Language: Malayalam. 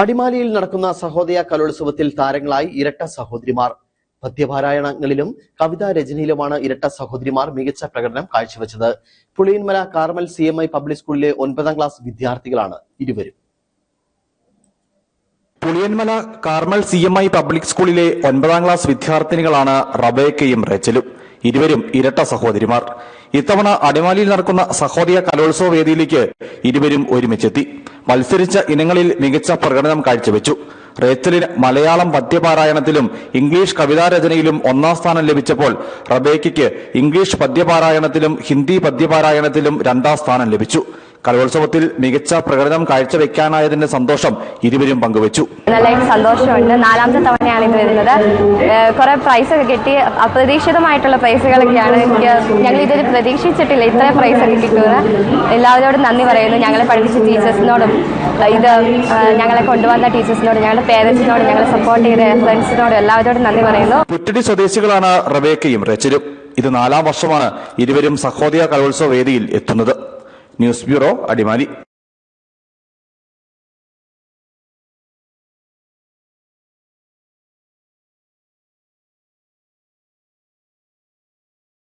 അടിമാലിയിൽ നടക്കുന്ന സഹോദയ കലോത്സവത്തിൽ താരങ്ങളായി ഇരട്ട സഹോദരിമാർ. പദ്യപാരായണങ്ങളിലും കവിതാ രചനയിലുമാണ് ഇരട്ട സഹോദരിമാർ മികച്ച പ്രകടനം കാഴ്ചവെച്ചത്. Puliyanmala Carmel C M I public സ്കൂളിലെ ഒൻപതാം ക്ലാസ് വിദ്യാർത്ഥികളാണ് ഇരുവരും. Puliyanmala Carmel C M I public സ്കൂളിലെ ഒൻപതാം ക്ലാസ് വിദ്യാർത്ഥിനികളാണ് റബേക്കയും റെച്ചലും ഇരുവരും ഇരട്ട സഹോദരിമാർ. ഇത്തവണ അടിമാലിയിൽ നടക്കുന്ന സഹോദയ കലോത്സവ വേദിയിലേക്ക് ഇരുവരും ഒരുമിച്ചെത്തി. മത്സരിച്ച ഇനങ്ങളിൽ മികച്ച പ്രകടനം കാഴ്ചവെച്ചു. റേച്ചലിന് മലയാളം പദ്യപാരായണത്തിലും ഇംഗ്ലീഷ് കവിതാരചനയിലും ഒന്നാം സ്ഥാനം ലഭിച്ചപ്പോൾ റബേക്കയ്ക്ക് ഇംഗ്ലീഷ് പദ്യപാരായണത്തിലും ഹിന്ദി പദ്യപാരായണത്തിലും രണ്ടാം സ്ഥാനം ലഭിച്ചു. കലോത്സവത്തിൽ മികച്ച പ്രകടനം കാഴ്ചവെക്കാനായതിന്റെ സന്തോഷം ഇരുവരും പങ്കുവച്ചു. നല്ല സന്തോഷമുണ്ട്. നാലാമത്തെ തവണയാണ് ഇത് വരുന്നത്. കുറെ പ്രൈസ് ഒക്കെ കിട്ടി. അപ്രതീക്ഷിതമായിട്ടുള്ള പ്രൈസുകളൊക്കെയാണ് എനിക്ക് ഞങ്ങൾ ഇതൊരു പ്രതീക്ഷിച്ചിട്ടില്ല ഇത്ര പ്രൈസ് ഒക്കെ കിട്ടുമെന്ന്. എല്ലാവരോടും നന്ദി പറയുന്നു. ഞങ്ങളെ പഠിപ്പിച്ച ടീച്ചേഴ്സിനോടും ഇത് ഞങ്ങളെ കൊണ്ടുവന്ന ടീച്ചേഴ്സിനോടും ഞങ്ങളുടെ പേരൻസിനോടും ഞങ്ങളെ സപ്പോർട്ട് ചെയ്ത ഫ്രണ്ട്സിനോടും എല്ലാവരോടും നന്ദി പറയുന്നു. പുറ്റടി സ്വദേശികളാണ് റബേക്കയും റെച്ചലും ഇത് നാലാം വർഷമാണ് ഇരുവരും സഹോദയ കലോത്സവ വേദിയിൽ എത്തുന്നത്. News bureau Adimali